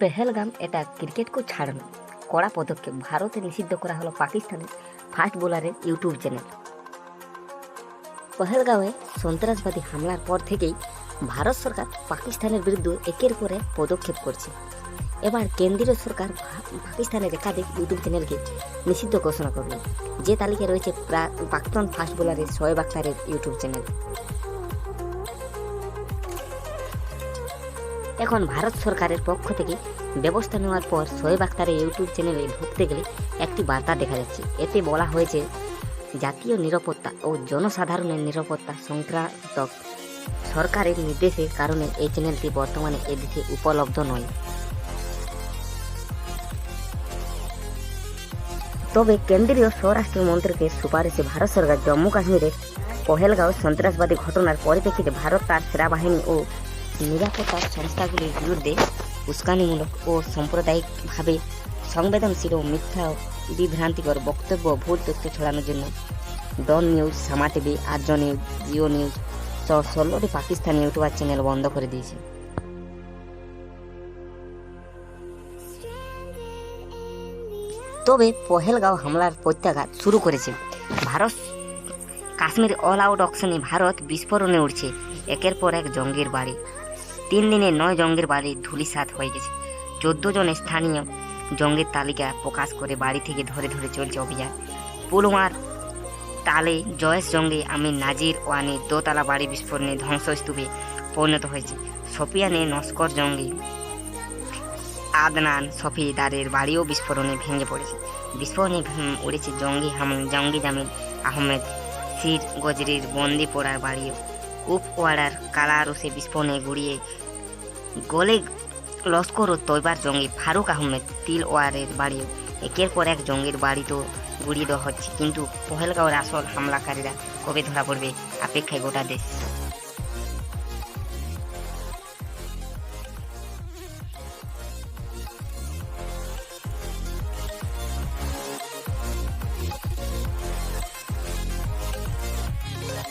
পেহেলগাম এটা ক্রিকেটকে ছাড়ানো। কড়া পদক্ষেপ ভারতে নিষিদ্ধ করা হলো পাকিস্তানের ফাস্ট বোলারের ইউটিউব চ্যানেল। পহেলগাঁওয়ে সন্ত্রাসবাদী হামলার পর থেকেই ভারত সরকার পাকিস্তানের বিরুদ্ধে একের পর পদক্ষেপ করছে। এবার কেন্দ্রীয় সরকার পাকিস্তানের একাধিক ইউটিউব চ্যানেলকে নিষিদ্ধ ঘোষণা করল, যে তালিকায় রয়েছে প্রা- প্রাক্তন ফাস্ট বোলারের শোয়েব আক্তারের ইউটিউব চ্যানেল। এখন ভারত সরকারের পক্ষ থেকে ব্যবস্থা নেওয়ার পর শোয়েব আক্তারের ইউটিউব চ্যানেলে ঢুকতে গেলে একটি বার্তা দেখা যাচ্ছে। এতে বলা হয়েছে, জাতীয় নিরাপত্তা ও জনসাধারণের নিরাপত্তা সংক্রান্ত সরকারের নির্দেশের কারণে এই চ্যানেলটি বর্তমানে এদেশে উপলব্ধ নয়। তবে কেন্দ্রীয় স্বরাষ্ট্র মন্ত্রকের সুপারিশে ভারত সরকার জম্মু কাশ্মীরের পহেলগাঁও সন্ত্রাসবাদী ঘটনার পরিপ্রেক্ষিতে ভারত তার সেনাবাহিনী ও নিরাপত্তা সংস্থাগুলির বিরুদ্ধে উস্কানিমূলক ও সাম্প্রদায়িকভাবে সংবেদনশীল ও মিথ্যা বিভ্রান্তিকর বক্তব্য ভুল তথ্য ছড়ানোর জন্য Dawn News, Samaa TV, ARY News, Geo News সহ ষোলোটি পাকিস্তানি ইউটিউবার চ্যানেল বন্ধ করে দিয়েছে। তবে পহেলগাঁও হামলার প্রত্যাঘাত শুরু করেছে। ভারত, কাশ্মীর অল আউট অকশনে ভারত বিস্ফোরণে উঠছে একের পর এক জঙ্গির বাড়ি। তিন দিনে নয় জঙ্গের বাড়ি ধুলিসাৎ হয়ে গেছে। চোদ্দ জন স্থানীয় জঙ্গের তালিকা প্রকাশ করে বাড়ি থেকে ধরে ধরে চলছে অভিযান। পুলওয়ার তালে জয়েশ জঙ্গি আমি নাজির ওয়ানি দোতলা বাড়ি বিস্ফোরণে ধ্বংসস্তূপে পরিণত হয়েছে। সোপিয়ানে নস্কর জঙ্গি আদনান সফিদারের বাড়িও বিস্ফোরণে ভেঙে পড়েছে। বিস্ফোরণে উড়েছে জঙ্গি হাম জঙ্গি জামিল আহমেদ সির গজরির বন্দি পোড়ার কালার ও কালারুসে বিস্ফোরণে গুড়িয়ে গলে লস্কর ও তৈবার জঙ্গি ফারুক আহমেদ তিল ওয়ারের বাড়ি। একের পর এক জঙ্গির বাড়ি তো গুড়িয়ে দেওয়া হচ্ছে, কিন্তু পহেলগাঁওয়ের আসল হামলাকারীরা কবে ধরা পড়বে, অপেক্ষায় গোটা দেশ।